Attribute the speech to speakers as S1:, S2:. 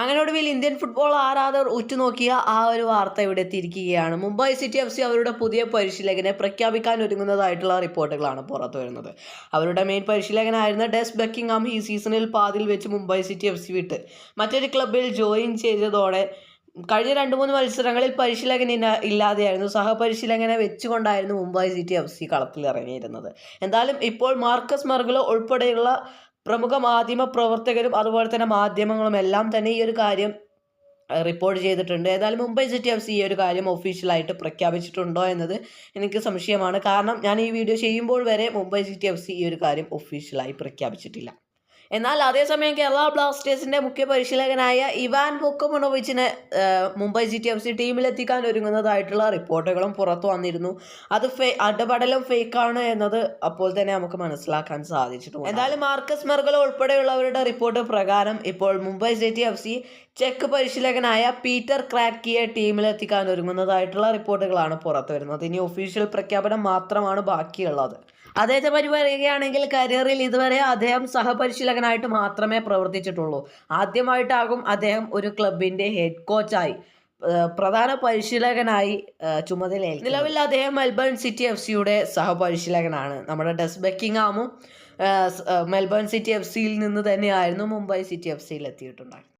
S1: അങ്ങനെ ഒടുവിൽ Indian football ആരാധകർ ഉറ്റുനോക്കിയ ആ ഒരു വാർത്ത ഇവിടെ എത്തിയിരിക്കുകയാണ്. മുംബൈ സിറ്റി എഫ് സി അവരുടെ പുതിയ പരിശീലകനെ പ്രഖ്യാപിക്കാൻ ഒരുങ്ങുന്നതായിട്ടുള്ള റിപ്പോർട്ടുകളാണ് പുറത്തു വരുന്നത്. അവരുടെ മെയിൻ പരിശീലകനായിരുന്ന ഡെസ് ബക്കിംഗ്ഹാം ഈ സീസണിൽ പാതിൽ വെച്ച് മുംബൈ സിറ്റി എഫ് സി വിട്ട് മറ്റൊരു ക്ലബിൽ ജോയിൻ ചെയ്തതോടെ കഴിഞ്ഞ രണ്ട് മൂന്ന് മത്സരങ്ങളിൽ പരിശീലകൻ ഇല്ലാതെയായിരുന്നു. സഹപരിശീലകനെ വെച്ചുകൊണ്ടായിരുന്നു മുംബൈ സിറ്റി എഫ് സി കളത്തിൽ ഇറങ്ങിയിരുന്നത് എന്തായാലും ഇപ്പോൾ മാർക്കസ് മർഗലോ ഉൾപ്പെടെയുള്ള പ്രമുഖ മാധ്യമ പ്രവർത്തകരും അതുപോലെ തന്നെ മാധ്യമങ്ങളും എല്ലാം തന്നെ ഈ ഒരു കാര്യം റിപ്പോർട്ട് ചെയ്തിട്ടുണ്ട്. ഏതായാലും മുംബൈ സിറ്റി എഫ് സി ഈ ഒരു കാര്യം ഒഫീഷ്യലായിട്ട് പ്രഖ്യാപിച്ചിട്ടുണ്ടോ എന്നത് എനിക്ക് സംശയമാണ്. കാരണം ഞാൻ ഈ വീഡിയോ ചെയ്യുമ്പോൾ വരെ മുംബൈ സിറ്റി എഫ് സി ഈ ഒരു കാര്യം ഒഫീഷ്യലായി പ്രഖ്യാപിച്ചിട്ടില്ല. എന്നാൽ അതേസമയം കേരള ബ്ലാസ്റ്റേഴ്സിന്റെ മുഖ്യ പരിശീലകനായ ഇവാൻ ബൊക്കമൊണോവിച്ചിനെ മുംബൈ സിറ്റി എഫ് സി ടീമിലെത്തിക്കാൻ ഒരുങ്ങുന്നതായിട്ടുള്ള റിപ്പോർട്ടുകളും പുറത്തു വന്നിരുന്നു. അത് ഫേ അടപടലം ഫേക്കാണ് എന്നത് അപ്പോൾ തന്നെ നമുക്ക് മനസ്സിലാക്കാൻ സാധിച്ചിട്ടുണ്ട് എന്തായാലും മാർക്കസ് മെർഗലോ ഉൾപ്പെടെയുള്ളവരുടെ റിപ്പോർട്ട് പ്രകാരം ഇപ്പോൾ മുംബൈ സിറ്റി എഫ് സി ചെക്ക് പരിശീലകനായ പീറ്റർ ക്രാക്കിയെ ടീമിലെത്തിക്കാൻ ഒരുങ്ങുന്നതായിട്ടുള്ള റിപ്പോർട്ടുകളാണ് പുറത്തു വരുന്നത്. ഇനി ഒഫീഷ്യൽ പ്രഖ്യാപനം മാത്രമാണ് ബാക്കിയുള്ളത്. അദ്ദേഹത്തെ പറ്റി പറയുകയാണെങ്കിൽ കരിയറിൽ ഇതുവരെ അദ്ദേഹം സഹപരിശീലകനായിട്ട് മാത്രമേ പ്രവർത്തിച്ചിട്ടുള്ളൂ. ആദ്യമായിട്ടാകും അദ്ദേഹം ഒരു ക്ലബിന്റെ ഹെഡ് കോച്ചായി പ്രധാന പരിശീലകനായി ചുമതല നിലവിൽ അദ്ദേഹം മെൽബൺ സിറ്റി എഫ് സിയുടെ സഹപരിശീലകനാണ്. നമ്മുടെ ഡെസ് ഏഹ് മെൽബൺ സിറ്റി എഫ് സിയിൽ നിന്ന് തന്നെയായിരുന്നു മുംബൈ സിറ്റി എഫ് സിയിൽ എത്തിയിട്ടുണ്ടായിരുന്നത്